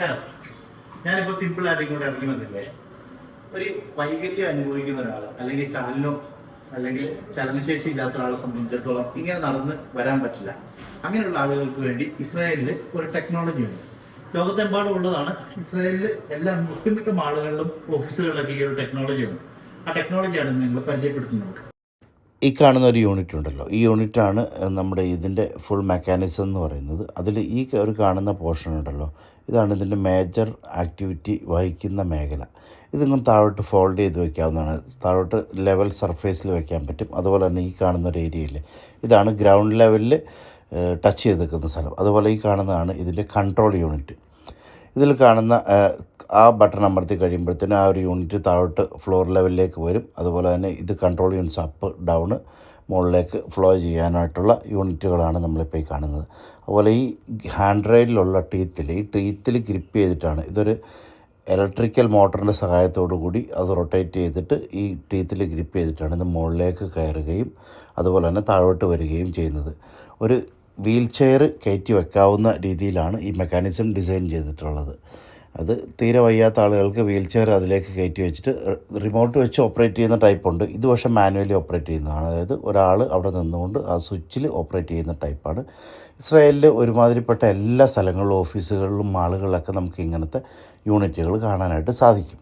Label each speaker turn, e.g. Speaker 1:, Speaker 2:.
Speaker 1: നമസ്കാരം. ഞാനിപ്പോൾ സിമ്പിൾ ആയിട്ട് ഇങ്ങോട്ട് ഇറങ്ങി വന്നില്ലേ ഒരു വൈകല്യം അനുഭവിക്കുന്ന ഒരാൾ അല്ലെങ്കിൽ കാലിനോ അല്ലെങ്കിൽ ചലനശേഷി ഇല്ലാത്ത ഒരാളെ സംബന്ധിച്ചിടത്തോളം ഇങ്ങനെ നടന്ന് വരാൻ പറ്റില്ല. അങ്ങനെയുള്ള ആളുകൾക്ക് വേണ്ടി ഇസ്രായേലിൽ ഒരു ടെക്നോളജി ഉണ്ട്. ലോകത്തെമ്പാടും ഉള്ളതാണ് ഇസ്രായേലിൽ എല്ലാ ഒട്ടുമിക്ക ആളുകളിലും ഓഫീസുകളിലൊക്കെ ഈ ഒരു ടെക്നോളജി ഉണ്ട്. ആ ടെക്നോളജിയാണ് നിങ്ങൾ പരിചയപ്പെടുത്തുന്നത്
Speaker 2: ഈ കാണുന്ന ഒരു യൂണിറ്റ് ഉണ്ടല്ലോ. ഈ യൂണിറ്റാണ് നമ്മുടെ ഇതിന്റെ ഫുൾ മെക്കാനിസം എന്ന് പറയുന്നത്. അതിൽ ഈ ഒരു കാണുന്ന പോർഷൻ ഉണ്ടല്ലോ. ഇതാണ് ഇതിന്റെ മേജർ ആക്ടിവിറ്റി വഹിക്കുന്ന മേഖല. ഇതിങ്ങനെ താഴോട്ട് ഫോൾഡ് ചെയ്ത് വെക്കാവുന്നതാണ്. താഴോട്ട് ലെവൽ സർഫേസിൽ വയ്ക്കാൻ പറ്റും. അതുപോലെ തന്നെ ഈ കാണുന്ന ഒരു ഏരിയയിൽ ഇതാണ് ഗ്രൗണ്ട് ലെവലിൽ ടച്ച് ചെയ്ത് നിൽക്കുന്ന സ്ഥലം. അതുപോലെ ഈ കാണുന്നതാണ് ഇതിന്റെ കൺട്രോൾ യൂണിറ്റ് ഇതിൽ കാണുന്ന ആ, ബട്ടൺ അമർത്തി കഴിയുമ്പോഴത്തേനും ആ ഒരു യൂണിറ്റ് താഴോട്ട് ഫ്ലോർ ലെവലിലേക്ക് വരും. അതുപോലെ തന്നെ ഇത് കൺട്രോൾ യൂണിറ്റ്സ് അപ്പ് ഡൗൺ മുകളിലേക്ക് ഫ്ലോ ചെയ്യാനായിട്ടുള്ള യൂണിറ്റുകളാണ് നമ്മളിപ്പോൾ ഈ കാണുന്നത്. അതുപോലെ ഈ ഹാൻഡ് റെയിലുള്ള ടീത്തിൽ ഈ ടീത്തിൽ ഗ്രിപ്പ് ചെയ്തിട്ടാണ് ഇതൊരു ഇലക്ട്രിക്കൽ മോട്ടറിന്റെ സഹായത്തോടു കൂടി അത് റൊട്ടേറ്റ് ചെയ്തിട്ട് ഈ ടീത്തിൽ ഗ്രിപ്പ് ചെയ്തിട്ടാണ് ഇത് മുകളിലേക്ക് കയറുകയും അതുപോലെ തന്നെ താഴോട്ട് വരികയും ചെയ്യുന്നത്. ഒരു വീൽ ചെയർ കയറ്റി വെക്കാവുന്ന രീതിയിലാണ് ഈ മെക്കാനിസം ഡിസൈൻ ചെയ്തിട്ടുള്ളത്. അത് തീരെ വയ്യാത്ത ആളുകൾക്ക് വീൽ ചെയർ അതിലേക്ക് കയറ്റി വെച്ചിട്ട് റിമോട്ട് വെച്ച് ഓപ്പറേറ്റ് ചെയ്യുന്ന ടൈപ്പ് ഉണ്ട്. ഇത് പക്ഷേ മാനുവലി ഓപ്പറേറ്റ് ചെയ്യുന്നതാണ്. അതായത് ഒരാൾ അവിടെ നിന്നുകൊണ്ട് ആ സ്വിച്ചിൽ ഓപ്പറേറ്റ് ചെയ്യുന്ന ടൈപ്പാണ്. ഇസ്രായേലിൽ ഒരുമാതിരിപ്പെട്ട എല്ലാ സ്ഥലങ്ങളിലും ഓഫീസുകളിലും മാളുകളിലൊക്കെ നമുക്ക് ഇങ്ങനത്തെ യൂണിറ്റുകൾ കാണാനായിട്ട് സാധിക്കും.